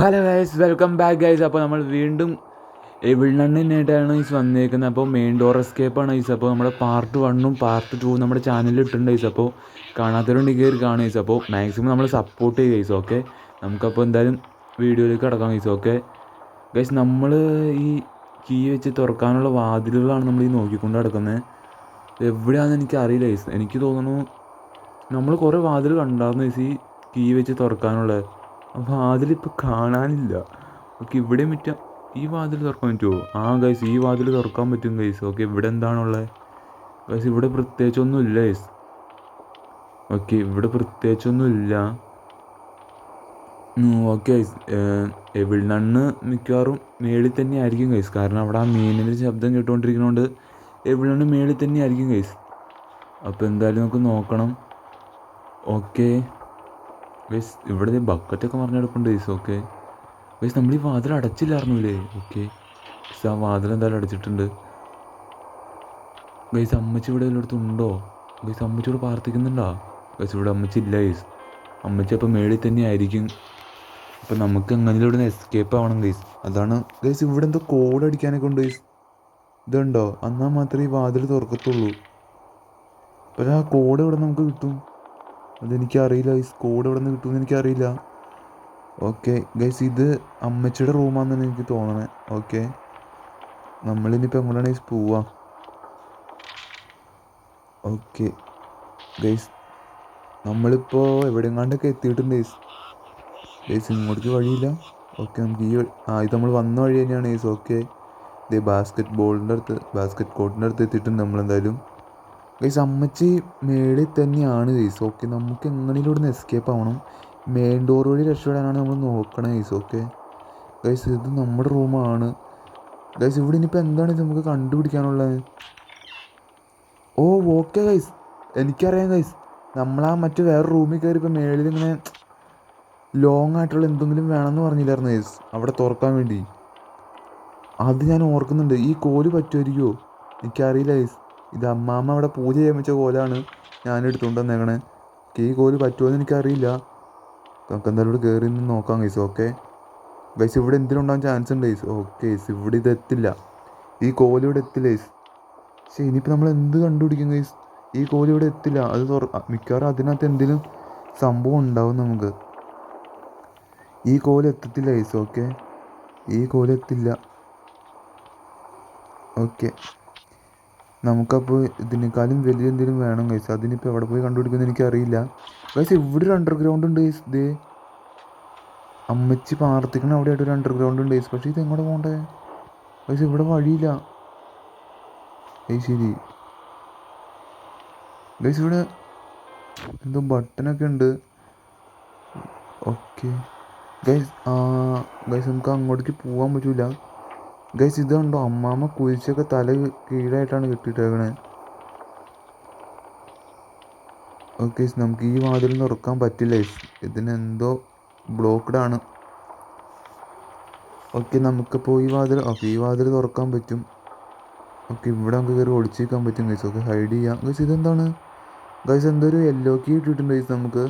Hello guys welcome back guys അപ്പോൾ നമ്മൾ വീണ്ടും എവിൾണ്ണനായിട്ടാണ് ഈസ് വന്നേക്കുന്നത്? അപ്പോൾ മെയിൻ ഡോർ എസ്കേപ്പാണ് ഈസ് അപ്പോൾ നമ്മുടെ പാർട്ട് വണ്ണും പാർട്ട് ടൂ നമ്മുടെ ചാനലിൽ ഇട്ടുണ്ട് ഈസ് അപ്പോൾ കാണാത്തവരുണ്ടെങ്കിൽ കയറി കാണുക ഈസ് അപ്പോൾ മാക്സിമം നമ്മൾ സപ്പോർട്ട് ചെയ്യുക ഈസ് ഓക്കെ നമുക്കപ്പോൾ എന്തായാലും വീഡിയോയിലേക്ക് കിടക്കാം ഈസ് ഓക്കെ ഗൈസ് നമ്മൾ ഈ കീ വെച്ച് തുറക്കാനുള്ള വാതിലുകളാണ് നമ്മൾ ഈ നോക്കിക്കൊണ്ട് കിടക്കുന്നത് എവിടെയാണെന്ന് എനിക്ക് അറിയില്ല ഈസ് എനിക്ക് തോന്നുന്നു നമ്മൾ കുറേ വാതിൽ കണ്ടായിരുന്നു ഈസ് ഈ കീ വെച്ച് തുറക്കാനുള്ളത്. വാതിലിപ്പോൾ കാണാനില്ല. ഓക്കെ ഇവിടെ പറ്റാം ഈ വാതിൽ തുറക്കാൻ പറ്റുമോ ആ ഗൈസ് ഈ വാതിൽ തുറക്കാൻ പറ്റും ഗൈസ് ഓക്കെ ഇവിടെ എന്താണുള്ളത് ഗൈസ് ഇവിടെ പ്രത്യേകിച്ചൊന്നും ഇല്ല ഗൈസ് ഓക്കെ ഇവിടെ പ്രത്യേകിച്ചൊന്നും ഇല്ല ഓക്കെ ഗൈസ് എവിടുന്നണ്ണ് മിക്കവാറും മേളിൽ തന്നെ ആയിരിക്കും ഗൈസ് കാരണം അവിടെ ആ മീനിന്റെ ശബ്ദം കേട്ടുകൊണ്ടിരിക്കുന്നതുകൊണ്ട് എവിടുന്ന് മേളിൽ തന്നെ ആയിരിക്കും ഗൈസ് അപ്പോൾ എന്തായാലും നമുക്ക് നോക്കണം. ഓക്കെ. ഗൈസ് ഇവിടെ ബക്കറ്റൊക്കെ മറിഞ്ഞെടുപ്പുണ്ട് ഈസ് ഓക്കെ വേസ് നമ്മൾ ഈ വാതിൽ അടച്ചില്ലായിരുന്നില്ലേ ഓക്കെ വേസ് ആ വാതിൽ എന്തായാലും അടച്ചിട്ടുണ്ട്. ഗൈസ് അമ്മച്ചി ഇവിടെ എല്ലായിടത്തും ഉണ്ടോ? ഗൈസ് അമ്മച്ചി ഇവിടെ പ്രാർത്ഥിക്കുന്നുണ്ടോ? ഗൈസ് ഇവിടെ അമ്മച്ചി ഇല്ല ഗൈസ് അമ്മച്ചി അപ്പോൾ മേളിൽ തന്നെ ആയിരിക്കും. അപ്പോൾ നമുക്ക് എങ്ങനെയും ഇവിടെ നിന്ന് എസ്കേപ്പ് ആവണം ഗൈസ് അതാണ് ഗൈസ് ഇവിടെ എന്തോ കോഡ് അടിക്കാനൊക്കെ ഉണ്ട് ഗൈസ് ഇതുണ്ടോ? എന്നാൽ മാത്രമേ ഈ വാതിൽ തുറക്കത്തുള്ളൂ. പക്ഷേ ആ കോഡ് ഇവിടെ നമുക്ക് കിട്ടും. അതെനിക്കറിയില്ല. ഈ സ്കോഡ് എവിടെ നിന്ന് കിട്ടുമെന്ന് എനിക്കറിയില്ല. ഓക്കെ ഗൈസ് ഇത് അമ്മച്ചിയുടെ റൂമാണെന്നാണ് എനിക്ക് തോന്നണേ. ഓക്കെ നമ്മളിനിപ്പോൾ എങ്ങോട്ടാണ് ഗൈസ് പോവാ? ഓക്കെ ഗൈസ് നമ്മളിപ്പോൾ എവിടെങ്ങാണ്ടൊക്കെ എത്തിയിട്ടുണ്ട് ഗൈസ് ഗൈസ് ഇങ്ങോട്ടേക്ക് വഴിയില്ല. ഓക്കെ നമുക്ക് ഈ ആ ഇത് നമ്മൾ വന്ന വഴി തന്നെയാണ് ഗൈസ് ഓക്കെ ഇത് ബാസ്ക്കറ്റ് ബോളിന്റെ അടുത്ത് ബാസ്ക്കറ്റ് കോർട്ടിന്റെ അടുത്ത് എത്തിയിട്ടുണ്ട് നമ്മളെന്തായാലും. ഗൈസ് അമ്മച്ചി മേളിൽ തന്നെയാണ് ഗൈസ് ഓക്കെ നമുക്ക് എങ്ങനെയും ഇവിടുന്ന് എസ്കേപ്പ് ആവണം. മെയിൻ ഡോർ വഴി രക്ഷപ്പെടാനാണ് നമ്മൾ നോക്കണേ ഗൈസ് ഓക്കെ ഗൈസ് ഇത് നമ്മുടെ റൂമാണ് ഗൈസ് ഇവിടെ ഇനിയിപ്പോൾ എന്താണ് ഇത് നമുക്ക് കണ്ടുപിടിക്കാനുള്ളത്? ഓ ഓക്കെ ഗൈസ് എനിക്കറിയാം ഗൈസ് നമ്മളാ മറ്റു വേറെ റൂമിൽ കയറി ഇപ്പോൾ മേളിൽ ഇങ്ങനെ ലോങ് ആയിട്ടുള്ള എന്തെങ്കിലും വേണമെന്ന് പറഞ്ഞില്ലായിരുന്നു ഗൈസ് അവിടെ തുറക്കാൻ വേണ്ടി. അത് ഞാൻ ഓർക്കുന്നുണ്ട്. ഈ കോൽ പറ്റുമായിരിക്കുമോ എനിക്കറിയില്ല ഗൈസ് ഇത് അമ്മാമ്മ അവിടെ പൂജ ചെയ്യാൻ വെച്ച കോലാണ് ഞാൻ എടുത്തുകൊണ്ട് വന്നേക്കണേ. ഈ കോൽ പറ്റുമോ എന്ന് എനിക്കറിയില്ല. നമുക്ക് എന്തായാലും ഇവിടെ കയറി നിന്ന് നോക്കാം ഗൈസ് ഓക്കെ ഗൈസ് ഇവിടെ എന്തിനും ഉണ്ടാകാൻ ചാൻസ് ഉണ്ട് ഗൈസ് ഓക്കെ ഗൈസ് ഇവിടെ ഇത് എത്തില്ല. ഈ കോൽ ഇവിടെ എത്തില്ല ഗൈസ് പക്ഷേ ഇനിയിപ്പോൾ നമ്മൾ എന്ത് കണ്ടുപിടിക്കും ഗൈസ് ഈ കോൽ ഇവിടെ എത്തില്ല. അത് തുറ മിക്കവാറും അതിനകത്ത് എന്തെങ്കിലും സംഭവം ഉണ്ടാവും നമുക്ക്. ഈ കോൽ എത്തത്തില്ല ഗൈസ് ഓക്കെ ഈ കോൽ എത്തില്ല. ഓക്കെ നമുക്കപ്പോൾ ഇതിനേക്കാളും വലിയ എന്തെങ്കിലും വേണം ഗൈസ് അതിനിപ്പോൾ എവിടെ പോയി കണ്ടുപിടിക്കുമെന്ന് എനിക്കറിയില്ല. ഗൈസ് ഇവിടെ ഒരു അണ്ടർഗ്രൗണ്ട് ഉണ്ട് ഗൈസ് ഇതേ അമ്മച്ചി പ്രാർത്ഥിക്കണ അവിടെയായിട്ട് ഒരു അണ്ടർഗ്രൗണ്ട് ഉണ്ട് ഗൈസ് പക്ഷേ ഇത് എങ്ങോട്ട് പോകണ്ടേ? ഗൈസ് ഇവിടെ വഴിയില്ല. ഏയ് ശരി. ഗൈസ് ഇവിടെ എന്തോ ബട്ടനൊക്കെ ഉണ്ട്. ഓക്കെ ഗൈസ് ഗൈസ് നമുക്ക് അങ്ങോട്ടേക്ക് പോകാൻ പറ്റൂല. ഗൈസ് ഇത് കണ്ടോ അമ്മാമ്മ കുരിശൊക്കെ തല കീഴായിട്ടാണ് കെട്ടിയിട്ടേക്കണേ. ഓക്കെ നമുക്ക് ഈ വാതിൽ തുറക്കാൻ പറ്റില്ല ഇതിനെന്തോ ബ്ലോക്ക്ഡ് ആണ്. ഓക്കെ നമുക്കിപ്പോൾ ഈ വാതിൽ ഓക്കെ ഈ വാതിൽ തുറക്കാൻ പറ്റും. ഓക്കെ ഇവിടെ നമുക്ക് കയറി ഒളിച്ചേക്കാൻ പറ്റും ഗൈസ് ഓക്കെ ഹൈഡ് ചെയ്യാം. ഗൈസ് ഇതെന്താണ്? ഗൈസ് എന്തോ ഒരു യെല്ലോ കീ ഇട്ടിട്ടുണ്ട് ഗൈസ് നമുക്ക്.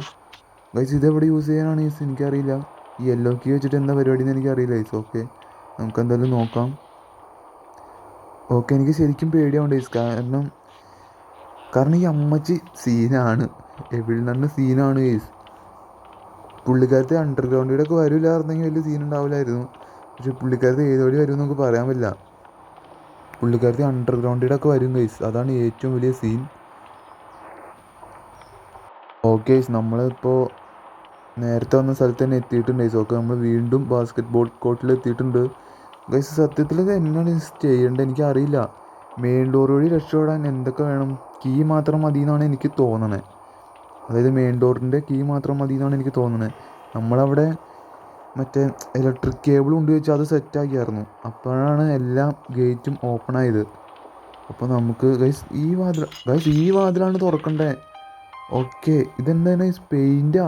ഗൈസ് ഇതെവിടെ യൂസ് ചെയ്യാനാണ് ഗൈസ് എനിക്കറിയില്ല. ഈ യെല്ലോ കീ വെച്ചിട്ട് എന്താ പരിപാടി എന്ന് എനിക്കറിയില്ല ഗൈസ് ഓക്കെ നമുക്ക് എന്തായാലും നോക്കാം. ഓക്കെ എനിക്ക് ശരിക്കും പേടിയാവുണ്ട് ഗൈസ് കാരണം കാരണം ഈ അമ്മച്ചി സീനാണ്. എവിടുന്നാണ് സീനാണ് ഗൈസ് പുള്ളിക്കാരത്തെ അണ്ടർഗ്രൗണ്ടിലൂടെ ഒക്കെ വരില്ലായിരുന്നെങ്കിൽ വലിയ സീൻ ഉണ്ടാവില്ലായിരുന്നു. പക്ഷെ പുള്ളിക്കാരത്തെ ഏതോടി വരും നമുക്ക് പറയാൻ പറ്റില്ല. പുള്ളിക്കാരത്തെ അണ്ടർഗ്രൗണ്ടിലൂടെ ഒക്കെ വരും ഗൈസ് അതാണ് ഏറ്റവും വലിയ സീൻ ഓക്കെ നമ്മളിപ്പോൾ നേരത്തെ വന്ന സ്ഥലത്ത് തന്നെ എത്തിയിട്ടുണ്ട് ഗൈസ് ഓക്കെ നമ്മൾ വീണ്ടും ബാസ്ക്കറ്റ് ബോൾ കോർട്ടിൽ എത്തിയിട്ടുണ്ട്. ഗൈസ് സത്യത്തിൽ ഇത് എന്നാണ് ചെയ്യേണ്ടത്? എനിക്കറിയില്ല. മെയിൻ ഡോർ വഴി രക്ഷപ്പെടാൻ എന്തൊക്കെ വേണം? കീ മാത്രം മതി എന്നാണ് എനിക്ക് തോന്നണേ. അതായത് മെയിൻ ഡോറിന്റെ കീ മാത്രം മതി എന്നാണ് എനിക്ക് തോന്നുന്നത് നമ്മളവിടെ മറ്റേ ഇലക്ട്രിക് കേബിൾ കൊണ്ട് വെച്ച് അത് സെറ്റാക്കിയായിരുന്നു അപ്പോഴാണ് എല്ലാ ഗേറ്റും ഓപ്പൺ ആയത്. അപ്പോൾ നമുക്ക് ഗൈസ് ഈ വാതിൽ ഗൈസ് ഈ വാതിലാണ് തുറക്കണ്ടേ? ഓക്കെ ഇതെന്താണ്? പെയിന്റാ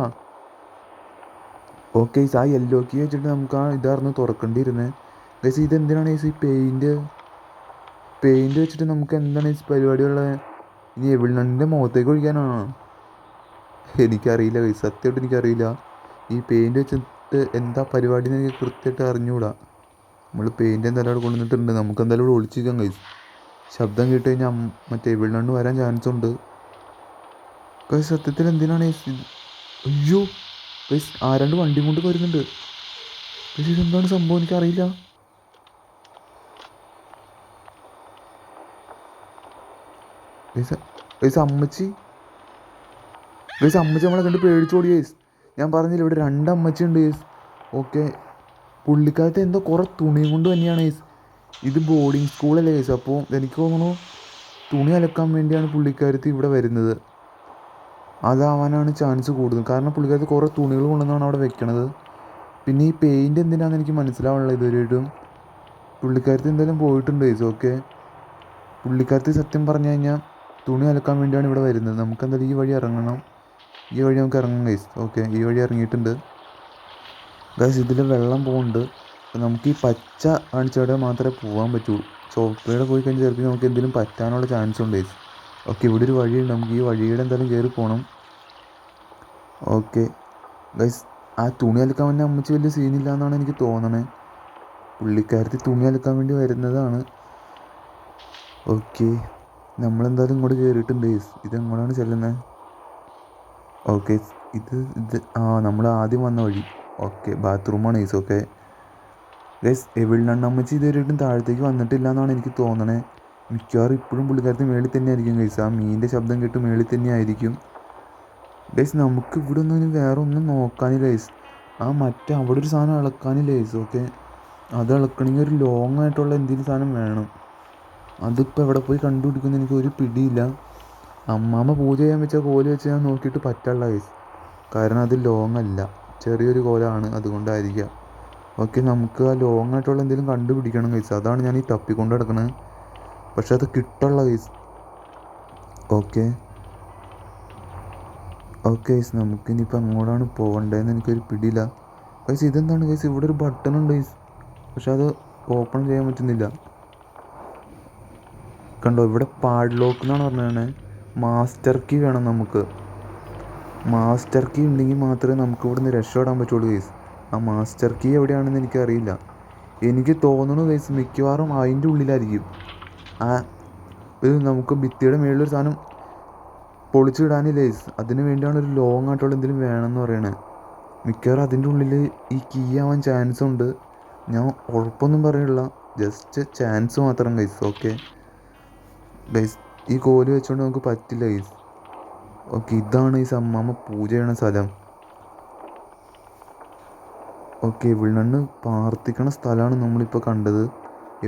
ഓക്കെ ആ യെല്ലോ കീ വെച്ചിട്ട് നമുക്ക് ആ ഇതായിരുന്നു തുറക്കേണ്ടിയിരുന്നത് ഗൈസ് ഇതെന്തിനാണ് ഗൈസ് ഈ പെയിന്റ് പെയിന്റ് വെച്ചിട്ട് നമുക്ക് എന്താണ് ഈ പരിപാടിയുള്ളത്? ഇനി എവിളിനന്റെ മുഖത്തേക്ക് ഒഴിക്കാനാണോ എനിക്കറിയില്ല ഗൈസ് സത്യമായിട്ട് എനിക്കറിയില്ല. ഈ പെയിന്റ് വെച്ചിട്ട് എന്താ പരിപാടി എന്ന് എനിക്ക് കൃത്യമായിട്ട് അറിഞ്ഞുകൂടാ നമ്മൾ പെയിന്റ് എന്തായാലും കൊണ്ടുവന്നിട്ടുണ്ട്. നമുക്ക് എന്തായാലും ഇവിടെ ഒളിച്ചിരിക്കാം കൈസ് ശബ്ദം കേട്ട് കഴിഞ്ഞാൽ മറ്റേ ഇവിടുന്ന് വരാൻ ചാൻസ് ഉണ്ട്. ഗൈസ് സത്യത്തിൽ എന്തിനാണ്? അയ്യോ കൈസ് ആരാണ്ട് വണ്ടിയും കൊണ്ട് വരുന്നുണ്ട്. കൈസ് ഇതെന്താണ് സംഭവം? എനിക്കറിയില്ല. ഗൈസ് അമ്മച്ചി. ഗൈസ് അമ്മച്ചി നമ്മളെ കണ്ട് പേടിച്ചോടി ഗൈസ്. ഞാൻ പറഞ്ഞില്ല ഇവിടെ രണ്ട് അമ്മച്ചി ഉണ്ട് ഗൈസ്. ഓക്കെ. പുള്ളിക്കാലത്ത് എന്തോ കുറേ തുണിയും കൊണ്ട് തന്നെയാണ് ഗൈസ്. ഇത് ബോർഡിങ് സ്കൂളല്ലേ ഗൈസ്? അപ്പോൾ എനിക്ക് തോന്നുന്നു തുണി അലക്കാൻ വേണ്ടിയാണ് പുള്ളിക്കാരത്ത് ഇവിടെ വരുന്നത്. അതാവാനാണ് ചാൻസ് കൂടുതൽ. കാരണം പുള്ളിക്കാരത്ത് കുറേ തുണികൾ കൊണ്ടുവന്നാണ് അവിടെ വെക്കണത്. പിന്നെ ഈ പെയിന്റ് എന്തിനാണെന്ന് എനിക്ക് മനസ്സിലാവുന്നില്ല ഇതുവരെയായിട്ടും. പുള്ളിക്കാരത്ത് എന്തായാലും പോയിട്ടുണ്ട് ഗൈസ്. ഓക്കെ. പുള്ളിക്കാരത്ത് സത്യം പറഞ്ഞു കഴിഞ്ഞാൽ തുണി അലക്കാൻ വേണ്ടിയാണ് ഇവിടെ വരുന്നത്. നമുക്ക് എന്തായാലും ഈ വഴി ഇറങ്ങണം. ഈ വഴി നമുക്ക് ഇറങ്ങാം ഗൈസ് ഓക്കെ ഈ വഴി ഇറങ്ങിയിട്ടുണ്ട്. ഗൈസ് ഇതിൽ വെള്ളം പോകുന്നുണ്ട് നമുക്ക് ഈ പച്ച കാണിച്ചവിടെ മാത്രമേ പോകാൻ പറ്റുള്ളൂ ചുവപ്പയുടെ പോയി കഴിഞ്ഞാൽ ചിലപ്പോൾ നമുക്ക് എന്തെങ്കിലും പറ്റാനുള്ള ചാൻസ് ഉണ്ട് ഗൈസ് ഓക്കെ ഇവിടെ ഒരു വഴിയുണ്ട്. നമുക്ക് ഈ വഴിയുടെ എന്തായാലും കയറി പോകണം ഓക്കെ ഗൈസ് ആ തുണി അലക്കാൻ വേണ്ടി അമ്മച്ചി വലിയ സീനില്ല എന്നാണ് എനിക്ക് തോന്നണേ. പുള്ളിക്കാരത്തി തുണി അലക്കാൻ വേണ്ടി വരുന്നതാണ്. ഓക്കെ നമ്മളെന്തായാലും ഇങ്ങോട്ട് കയറിയിട്ടുണ്ട് ഇത് എങ്ങോട്ടാണ് ചെല്ലുന്നത് ഓക്കെ ഇത് ഇത് ആ നമ്മൾ ആദ്യം വന്ന വഴി. ഓക്കെ ബാത്റൂമാണ് ഈസ് ഓക്കെ ഗൈസ് എവിടെണ്ണമ്മച്ചി ഇതുവരെയായിട്ടും താഴത്തേക്ക് വന്നിട്ടില്ല എന്നാണ് എനിക്ക് തോന്നണേ. മിക്കവാറും ഇപ്പോഴും പുള്ളിക്കാരത്തിന് മേളിൽ തന്നെ ആയിരിക്കും ഗൈസ് ആ മീനിന്റെ ശബ്ദം കേട്ട് മേളിൽ തന്നെ ആയിരിക്കും ഗൈസ് നമുക്ക് ഇവിടെ ഒന്നും വേറെ ഒന്നും നോക്കാനില്ല ഗൈസ് ആ മറ്റേ അവിടെ ഒരു സാധനം ഇളക്കാനില്ല ഗൈസ് ഓക്കെ അത് ഇളക്കണമെങ്കിൽ ഒരു ലോങ് ആയിട്ടുള്ള എന്തെങ്കിലും സാധനം വേണം. അതിപ്പോൾ എവിടെ പോയി കണ്ടുപിടിക്കുന്ന എനിക്ക് ഒരു പിടിയില്ല. അമ്മാമ്മ പൂജ ചെയ്യാൻ വെച്ച കോൽ വെച്ച് ഞാൻ നോക്കിയിട്ട് പറ്റുള്ള കേസ് കാരണം അത് ലോങ് അല്ല. ചെറിയൊരു കോലാണ് അതുകൊണ്ടായിരിക്കാം. ഓക്കെ നമുക്ക് ആ ലോങ് ആയിട്ടുള്ള എന്തെങ്കിലും കണ്ടുപിടിക്കണം കേസ് അതാണ് ഞാൻ ഈ തപ്പിക്കൊണ്ട് കിടക്കണത് പക്ഷെ അത് കിട്ടുള്ള കേസ് ഓക്കെ ഓക്കെ നമുക്ക് നമുക്കിനിയിപ്പോൾ അങ്ങോട്ടാണ് പോകേണ്ടതെന്ന് എനിക്കൊരു പിടിയില്ല. കേസ് ഇതെന്താണ് കേസ് ഇവിടെ ഒരു ബട്ടൺ ഉണ്ട് കേസ് പക്ഷെ അത് ഓപ്പൺ ചെയ്യാൻ പറ്റുന്നില്ല. കണ്ടോ ഇവിടെ പാഡ് ലോക്ക് എന്നാണ് പറഞ്ഞത്. മാസ്റ്റർ കീ വേണം നമുക്ക്. മാസ്റ്റർ കീ ഉണ്ടെങ്കിൽ മാത്രമേ നമുക്ക് ഇവിടുന്ന് രക്ഷപ്പെടാൻ പറ്റുള്ളൂ കേസ് ആ മാസ്റ്റർ കീ എവിടെയാണെന്ന് എനിക്കറിയില്ല. എനിക്ക് തോന്നുന്നു കേസ് മിക്കവാറും അതിന്റെ ഉള്ളിലായിരിക്കും. ആ ഇത് നമുക്ക് ഭിത്തിയുടെ മേളിലൊരു സാധനം പൊളിച്ചിടാനില്ല കേസ് അതിന് വേണ്ടിയാണ് ഒരു ലോങ് ആയിട്ടുള്ള എന്തെങ്കിലും വേണമെന്ന് പറയണേ. മിക്കവാറും അതിന്റെ ഉള്ളിൽ ഈ കീ ആവാൻ ചാൻസ് ഉണ്ട്. ഞാൻ ഉറപ്പൊന്നും പറയില്ല ജസ്റ്റ് ചാൻസ് മാത്രം ഗൈസ് ഓക്കെ ഗൈസ് ഈ കോൽ വെച്ചോണ്ട് നമുക്ക് പറ്റില്ല ഗൈസ് ഓക്കെ ഇതാണ് ഈ അമ്മാമ്മ പൂജ ചെയ്യണ സ്ഥലം. ഓക്കെ എവിടെണ്ണ് പ്രാർത്ഥിക്കണ സ്ഥലമാണ് നമ്മളിപ്പോൾ കണ്ടത്.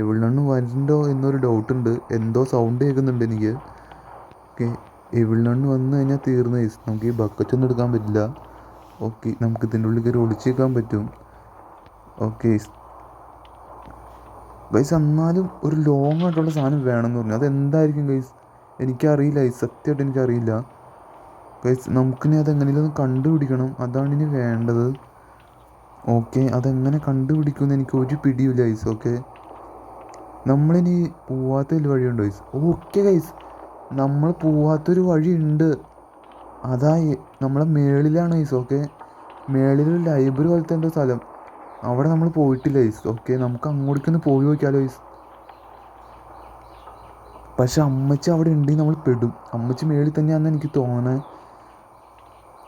എവിടെണ്ണ് വരണ്ടോ എന്നൊരു ഡൗട്ട് ഉണ്ട്. എന്തോ സൗണ്ട് കേൾക്കുന്നുണ്ട് എനിക്ക്. ഓക്കെ എവിടെണ്ണ് വന്നു കഴിഞ്ഞാൽ തീർന്ന ഗൈസ് നമുക്ക് ഈ ബക്കറ്റ് ഒന്നും എടുക്കാൻ പറ്റില്ല. ഓക്കെ നമുക്ക് ഇതിന്റെ ഉള്ളിൽ കയറി ഒളിച്ചേക്കാൻ പറ്റും. ഓക്കെ ഗൈസ് എന്നാലും ഒരു ലോങ് ആയിട്ടുള്ള സാധനം വേണമെന്ന് പറഞ്ഞു. അതെന്തായിരിക്കും ഗൈസ് എനിക്കറിയില്ല. ഗൈസ് സത്യമായിട്ട് എനിക്കറിയില്ല. ഗൈസ് നമുക്കിനി അതെങ്ങനെയൊന്ന് കണ്ടുപിടിക്കണം. അതാണ് ഇനി വേണ്ടത്. ഓക്കെ അതെങ്ങനെ കണ്ടുപിടിക്കുമെന്ന് എനിക്ക് ഒരു പിടിയില്ല ഗൈസ് ഓക്കെ നമ്മളിനി പോവാത്തൊരു വഴിയുണ്ട് ഗൈസ് ഓക്കെ ഗൈസ് നമ്മൾ പോവാത്തൊരു വഴിയുണ്ട്. അതായി നമ്മളെ മേളിലാണ് ഗൈസ് ഓക്കെ മേളിലൊരു ലൈബ്രറി പോലത്തെ എന്റെ സ്ഥലം. അവിടെ നമ്മൾ പോയിട്ടില്ല ഈസ് ഓക്കെ നമുക്ക് അങ്ങോട്ടേക്കൊന്ന് പോയി നോക്കിയാലോ ഈസ് പക്ഷെ അമ്മച്ചി അവിടെ ഉണ്ടെങ്കിൽ നമ്മൾ പെടും. അമ്മച്ചി മേളിൽ തന്നെയാണെന്ന് എനിക്ക് തോന്നണേ.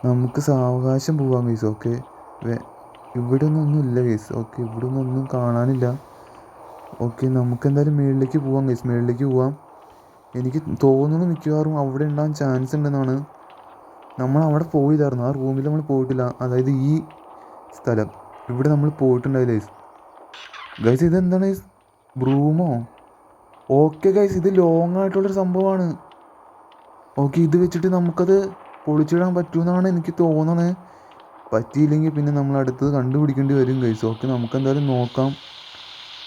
നമുക്ക് സാവകാശം പോവാം ഗൈസ് ഓക്കെ ഇവിടെ ഒന്നും ഒന്നുമില്ല ഗൈസ് ഓക്കെ ഇവിടെ ഒന്നും ഒന്നും കാണാനില്ല. ഓക്കെ നമുക്ക് എന്തായാലും മേളിലേക്ക് പോവാം ഗൈസ് മേളിലേക്ക് പോവാം. എനിക്ക് തോന്നുന്നു മിക്കവാറും അവിടെ ഉണ്ടാകാൻ ചാൻസ് ഉണ്ടെന്നാണ്. നമ്മൾ അവിടെ പോയതായിരുന്നു ആ റൂമിൽ നമ്മൾ പോയിട്ടില്ല. അതായത് ഈ സ്ഥലം. ഇവിടെ നമ്മൾ പോയിട്ടുണ്ടായില്ല ഗൈസ് ഗൈസ് ഇതെന്താണ്? ബ്രൂമോ ഓക്കെ ഗൈസ് ഇത് ലോങ് ആയിട്ടുള്ളൊരു സംഭവമാണ്. ഓക്കെ ഇത് വെച്ചിട്ട് നമുക്കത് പൊളിച്ചിടാൻ പറ്റുമെന്നാണ് എനിക്ക് തോന്നുന്നത് പറ്റിയില്ലെങ്കിൽ പിന്നെ നമ്മൾ അടുത്തത് കണ്ടുപിടിക്കേണ്ടി വരും ഗൈസ് ഓക്കെ നമുക്ക് എന്തായാലും നോക്കാം.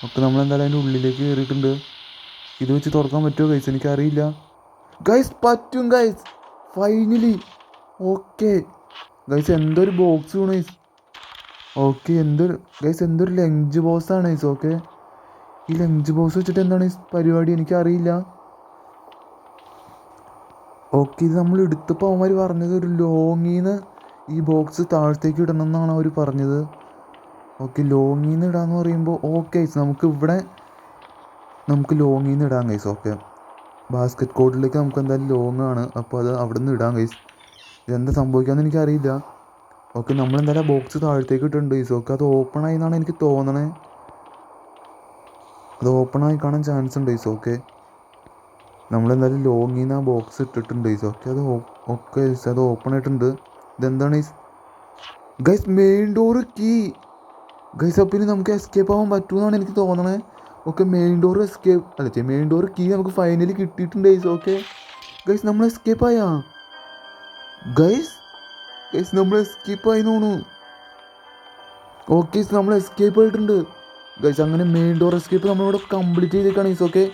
ഓക്കെ നമ്മളെന്തായാലും അതിന്റെ ഉള്ളിലേക്ക് കയറിയിട്ടുണ്ട്. ഇത് വെച്ച് തുറക്കാൻ പറ്റുമോ ഗൈസ് എനിക്കറിയില്ല. ഗൈസ് പറ്റും ഗൈസ് ഫൈനലി ഓക്കെ ഗൈസ് എന്തൊരു ബോക്സ് വേണം ഗൈസ് ഓക്കെ എന്തൊരു ഗൈസ് എന്തൊരു ലഞ്ച് ആണ് ഗൈസ് ഓക്കെ ഈ ലഞ്ച് ബോസ് വെച്ചിട്ട് എന്താണ് ഈ പരിപാടി? എനിക്കറിയില്ല. ഓക്കെ ഇത് നമ്മൾ എടുത്തപ്പോൾ അവന്മാർ പറഞ്ഞത് ഒരു ലോങ്ങിന്ന് ഈ ബോക്സ് താഴത്തേക്ക് ഇടണം എന്നാണ് അവർ പറഞ്ഞത്. ഓക്കെ ലോങ്ങിൽ ഇടാന്ന് പറയുമ്പോൾ ഓക്കെ നമുക്ക് ഇവിടെ നമുക്ക് ലോങ്ങിൽ ഇടാം ഗൈസ് ഓക്കെ ബാസ്ക്കറ്റ് കോർട്ടിലേക്ക് നമുക്ക് എന്തായാലും ലോങ്ങാണ്. അപ്പോൾ അത് അവിടെ നിന്ന് ഇടാം ഗൈസ് ഇതെന്താ സംഭവിക്കാമെന്ന് എനിക്കറിയില്ല. ഓക്കെ നമ്മളെന്തായാലും ആ ബോക്സ് താഴത്തേക്ക് ഇട്ടിട്ടുണ്ട്. ഈസ് ഓക്കെ അത് ഓപ്പൺ ആയി എന്നാണ് എനിക്ക് തോന്നണേ. അത് ഓപ്പൺ ആയി കാണാൻ ചാൻസ് ഉണ്ട് ഈസ് ഓക്കെ നമ്മളെന്തായാലും ലോങ്ങിൽ നിന്ന് ആ ബോക്സ് ഇട്ടിട്ടുണ്ട് ഈസ് ഓക്കെ അത് ഓക്കെ അത് ഓപ്പൺ ആയിട്ടുണ്ട്. ഇതെന്താണ് is guys main door key guys അപ്പം ഇനി നമുക്ക് എസ്കേപ്പ് ആവാൻ പറ്റുമെന്നാണ് എനിക്ക് തോന്നണേ. ഓക്കെ മെയിൻ ഡോർ എസ്കേപ്പ് അല്ല മെയിൻ ഡോർ കീ നമുക്ക് ഫൈനലി കിട്ടിയിട്ടുണ്ട് ഗൈസ് ഓക്കെ ഗൈസ് നമ്മൾ എസ്കേപ്പ് ആയാ? ഗൈസ് ഗൈസ് നമ്മൾ എസ്കേപ്പ് ആയി തോന്നു ഓക്കെ നമ്മൾ എസ്കേപ്പ് ആയിട്ടുണ്ട്. ഗൈസ് അങ്ങനെ മെയിൻ ഡോർ എസ്കേപ്പ് നമ്മളിവിടെ കംപ്ലീറ്റ് ചെയ്തേക്കാണ് ഗൈസ് ഓക്കെ